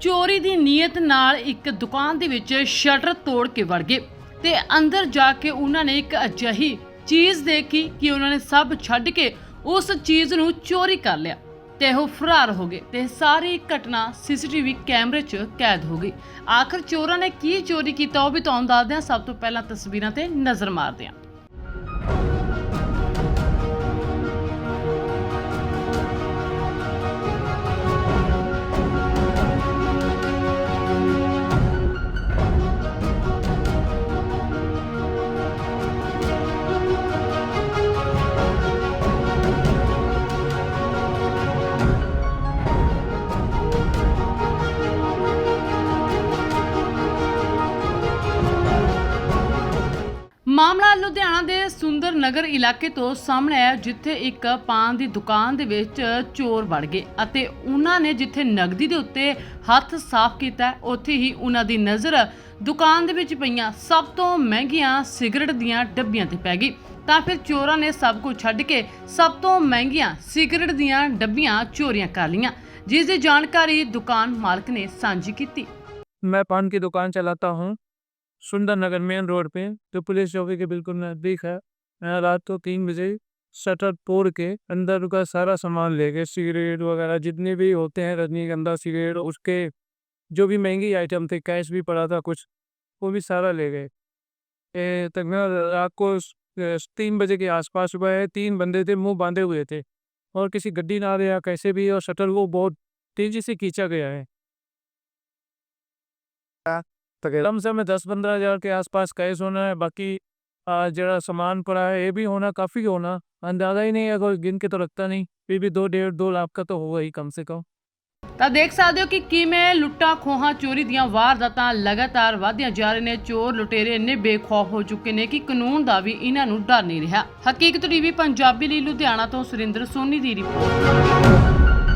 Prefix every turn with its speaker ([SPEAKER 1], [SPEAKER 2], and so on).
[SPEAKER 1] ਚੋਰੀ ਦੀ ਨੀਅਤ ਨਾਲ ਇੱਕ ਦੁਕਾਨ ਦੇ ਵਿੱਚ ਸ਼ਟਰ ਤੋੜ ਕੇ ਵੜ ਗਏ ਤੇ ਅੰਦਰ ਜਾ ਕੇ ਉਹਨਾਂ ਨੇ ਇੱਕ ਅਜਿਹੀ ਚੀਜ਼ ਦੇਖੀ ਕਿ ਉਹਨਾਂ ਨੇ ਸਭ ਛੱਡ ਕੇ ਉਸ ਚੀਜ਼ ਨੂੰ ਚੋਰੀ ਕਰ ਲਿਆ ਤੇ ਉਹ ਫਰਾਰ ਹੋ ਗਏ ਤੇ ਸਾਰੀ ਘਟਨਾ ਸੀਸੀਟੀਵੀ ਕੈਮਰੇ 'ਚ ਕੈਦ ਹੋ ਗਈ। ਆਖਰ ਚੋਰਾਂ ਨੇ ਕੀ ਚੋਰੀ ਕੀਤਾ ਉਹ ਵੀ ਤੁਹਾਨੂੰ ਦੱਸਦੇ ਹਾਂ। ਸਭ ਤੋਂ ਪਹਿਲਾਂ ਤਸਵੀਰਾਂ ਤੇ ਨਜ਼ਰ ਮਾਰਦੇ ਹਾਂ। ਮਾਮਲਾ ਲੁਧਿਆਣਾ ਦੇ ਸੁੰਦਰ ਨਗਰ ਇਲਾਕੇ ਤੋਂ ਸਾਹਮਣੇ ਆਇਆ ਜਿੱਥੇ ਇੱਕ ਪਾਨ ਦੀ ਦੁਕਾਨ ਦੇ ਵਿੱਚ ਚੋਰ ਵੜ ਗਏ ਅਤੇ ਉਹਨਾਂ ਨੇ ਜਿੱਥੇ ਨਗਦੀ ਦੇ ਉੱਤੇ ਹੱਥ ਸਾਫ਼ ਕੀਤਾ ਉੱਥੇ ਹੀ ਉਹਨਾਂ ਦੀ ਨਜ਼ਰ ਦੁਕਾਨ ਦੇ ਵਿੱਚ ਪਈਆਂ ਸਭ ਤੋਂ ਮਹਿੰਗੀਆਂ ਸਿਗਰਟ ਦੀਆਂ ਡੱਬੀਆਂ ਤੇ ਪੈ ਗਈ ਤਾਂ ਫਿਰ ਚੋਰਾਂ ਨੇ ਸਭ ਕੁਝ ਛੱਡ ਕੇ ਸਭ ਤੋਂ ਮਹਿੰਗੀਆਂ ਸਿਗਰਟ ਦੀਆਂ ਡੱਬੀਆਂ ਚੋਰੀਆਂ ਕਰ ਲਈਆਂ ਜਿਸ ਦੀ ਜਾਣਕਾਰੀ ਦੁਕਾਨ ਮਾਲਕ ਨੇ ਸਾਂਝੀ ਕੀਤੀ
[SPEAKER 2] मैं पान की दुकान चलाता हूँ सुंदर नगर मेन रोड पे जो पुलिस चौकी के बिल्कुल नज़दीक है, मैं रात को तीन बजे शटर तोड़ के अंदर का सारा सामान ले गए सिगरेट वगैरह जितने भी होते हैं रजनीगंधा सिगरेट, उसके जो भी महँगी आइटम थे, कैश भी पड़ा था कुछ, वो भी सारा ले गए। तकरीबन रात को तीन बजे के आसपास सुबह तीन बंदे थे, मुँह बांधे हुए थे, और किसी गड्डी ना या कैसे भी, और शटर वो बहुत तेज़ी से खींचा गया है। कम से कम दस पंद्रह हज़ार के आसपास कैश होना है बाकी आ, जरा सामान पड़ा है ये भी होना काफ़ी होना अंदाज़ा ही नहीं है कोई गिन के तो रखता नहीं फिर भी दो डेढ़ दो लाख का तो होगा ही कम से कम
[SPEAKER 1] ਤਾਂ ਦੇਖ ਸਕਦੇ ਹੋ ਕਿ ਕਿਵੇਂ ਲੁੱਟਾਂ ਖੋਹਾਂ ਚੋਰੀ ਦੀਆਂ ਵਾਰਦਾਤਾਂ ਲਗਾਤਾਰ ਵਧਦੀਆਂ ਜਾ ਰਹੀਆਂ ਨੇ ਚੋਰ ਲੁਟੇਰੇ ਇੰਨੇ ਬੇਖੌਫ ਹੋ ਚੁੱਕੇ ਨੇ ਕਿ ਕਾਨੂੰਨ ਦਾ ਵੀ ਇਹਨਾਂ ਨੂੰ ਡਰ ਨਹੀਂ ਰਿਹਾ ਹਕੀਕਤ ਟੀਵੀ ਪੰਜਾਬੀ ਲਈ ਲੁਧਿਆਣਾ ਤੋਂ ਸੁਰਿੰਦਰ ਸੋਨੀ ਦੀ ਰਿਪੋਰਟ